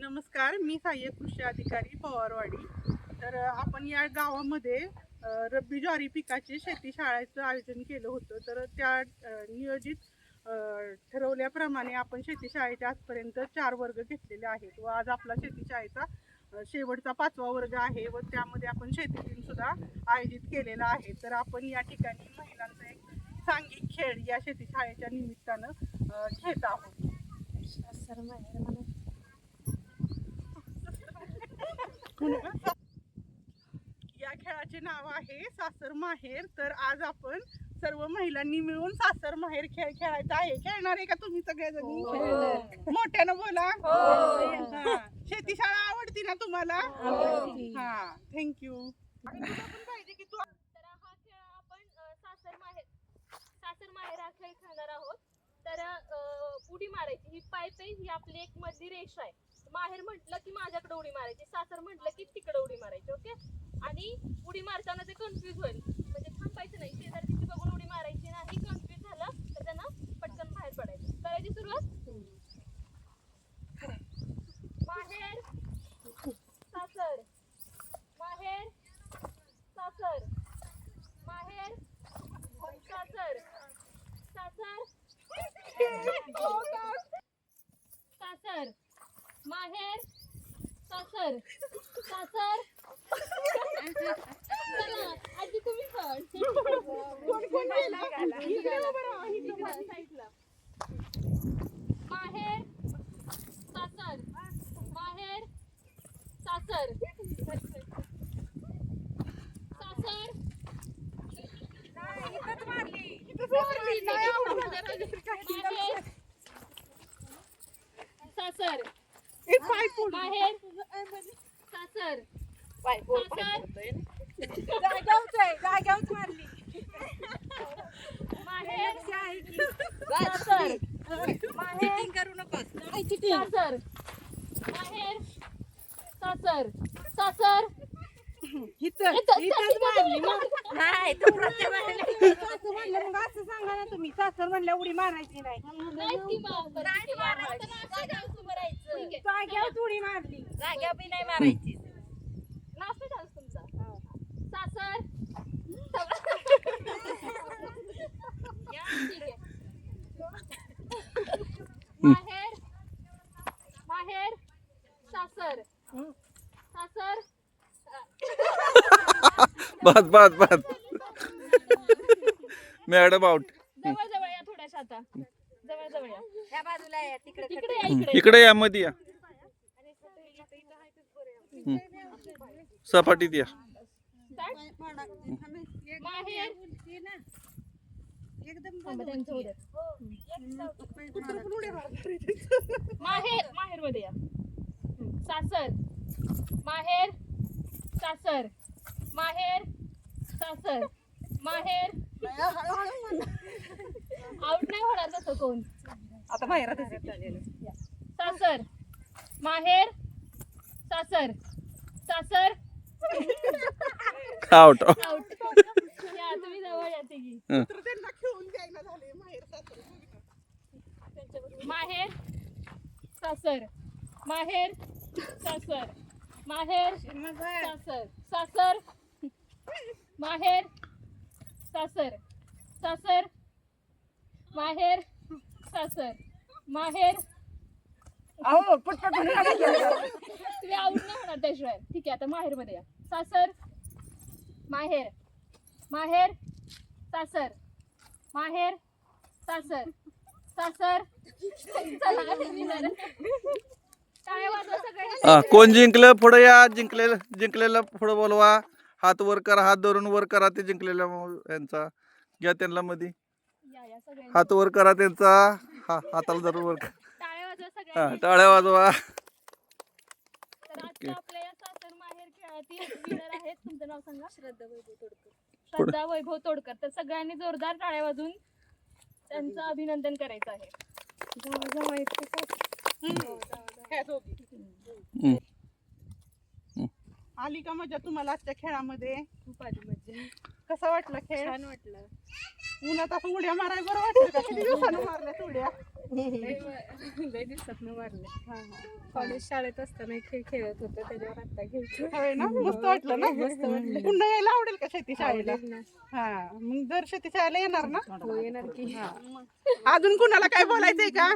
नमस्कार मी सहाय्यक कृषी अधिकारी पवारवाडी. तर आपण या गावामध्ये रब्बी ज्वारी पिकाचे शेती शाळेचं आयोजन केलं होतं. तर त्या नियोजित ठरवल्याप्रमाणे आपण शेती शाळेचे आजपर्यंत चार वर्ग घेतलेले आहेत व आज आपला शेती शाळेचा शेवटचा पाचवा वर्ग आहे व त्यामध्ये आपण शेती दिन सुद्धा आयोजित केलेला आहे. तर आपण या ठिकाणी महिलांचा एक सांघिक खेळ या शेती शाळेच्या निमित्तानं घेत खेळत आहोत या खेळाचे नाव आहे सासर माहेर. तर आज आपण सर्व महिलांनी मिळून सासर माहेर खेळ खेळायचा आहे. खेळणार आहे का तुम्ही सगळेजणी मोठ्यानं बोला. हा. शेती शाळा आवडती ना तुम्हाला? हा. थँक्यू पाहिजे की तू तर हा खेळ आपण सासर माहेर सासर माहेर हा खेळ खेळणार आहोत. तर उडी मारायची. ही आहे ही आपली एक मधली रेषा आहे. माहेर म्हटलं की माझ्याकडे उडी मारायची. सासर म्हटलं की तिकडे उडी मारायची ओके? आणि उडी मारताना ते कन्फ्युज होईल. म्हणजे थांबायचं नाही. शेजारची बघून उडी मारायची नाही कन्फ्युज झालं तर त्यांना पटकन बाहेर पडायचं करायची सुरुवात माहेर सासर माहेर सासर माहेर सासर सासर सासर माहेर सासर सासर. चला, आजी तुम्ही पण. माहेर सासर. माहेर सासर. सासर. माहेर सासर. एक पाय फोड. माहेर सासर. सासर. माहेर सासर माहेर करू नकोस. सासर. माहेर सासर. सासर. इथं इथं- इथंच मारली मग. नाही तू प्रत्येक वेळेला सासू म्हणलं मग असं सांगा ना तुम्ही. सासर म्हणलं उडी मारायची नाही. नाही मारायची. जाग्यावर उडी मारली. जाग्या बी नाही मारायची. काय झालं तुमचं? सासर. या, ठीक आहे. माहेर. माहेर. सासर. सासर. बस बस बस मॅडम आउट जवळ जवळ या थोड्याशा आता. जवळ जवळ या ह्या बाजूला आहे, तिकडे इकडे या इकडे. इकडे या मध्ये या. सपाटीत या माहेर. माहेर माहेरमध्ये या सासर माहेर सासर माहेर सासर माहेर आउट नाही होणार तसं कोण आता बाहेर सासर माहेर सासर. सासर. आउट आउट या तुम्ही जवळ या तिघी. तर त्यांना खेळून द्यायला झाले माहेर सासर माहेर सासर. माहेर सासर. माहेर सासर. सासर. माहेर सासर. सासर. माहेर सासर. माहेर. अहो पटपट. तुम्ही आऊट नाही होणार त्याशिवाय ठीक आहे आता माहेरमध्ये या. सासर माहेर. माहेर सासर. माहेर सासर. सासर. चला winner. टाळ्या वाजवा सगळ्यांनी. हा कोण जिंकलं पुढे या? जिंकलेलं जिंकलेलं पुढे बोलवा. हात वर करा हात धरून वर करा ते जिंकलेल्या म- यांचा. घ्या त्यांना मध्ये या या सगळ्यांनी. हात वर करा त्यांचा. हा हाताला धरून वर करा. टाळ्या वाजवा हा टाळ्या वाजवा. आजच्या आपल्या या सासर माहेर खेळातील विनर आहेत. तुमचं नाव सांगा. श्रद्धा वैभव तोडकर. श्रद्धा वैभव तोडकर. तर सगळ्यांनी जोरदार टाळ्या वाजून त्यांचं अभिनंदन करायचं आहे. ह्या दोघी. हम्म. आली का मजा तुम्हाला आजच्या खेळामध्ये? खूप आली मज्जा कसा वाटला खेळ? छान वाटलं. उन्हात असं उड्या मारायला बरं वाटतं का? किती दिवसानं मारल्या उड्या? लय दिवसात मारले. कॉलेज शाळेत असताना खेळ खेळत होतो त्याच्यावर आता खेळतो होय ना? मस्त वाटलं ना? मस्त वाटलं. पुन्हा यायला आवडेल का शेती शाळेला. हा मग दर शेती शाळेला येणार ना? हो येणार की. अजून कुणाला काय बोलायचंय का?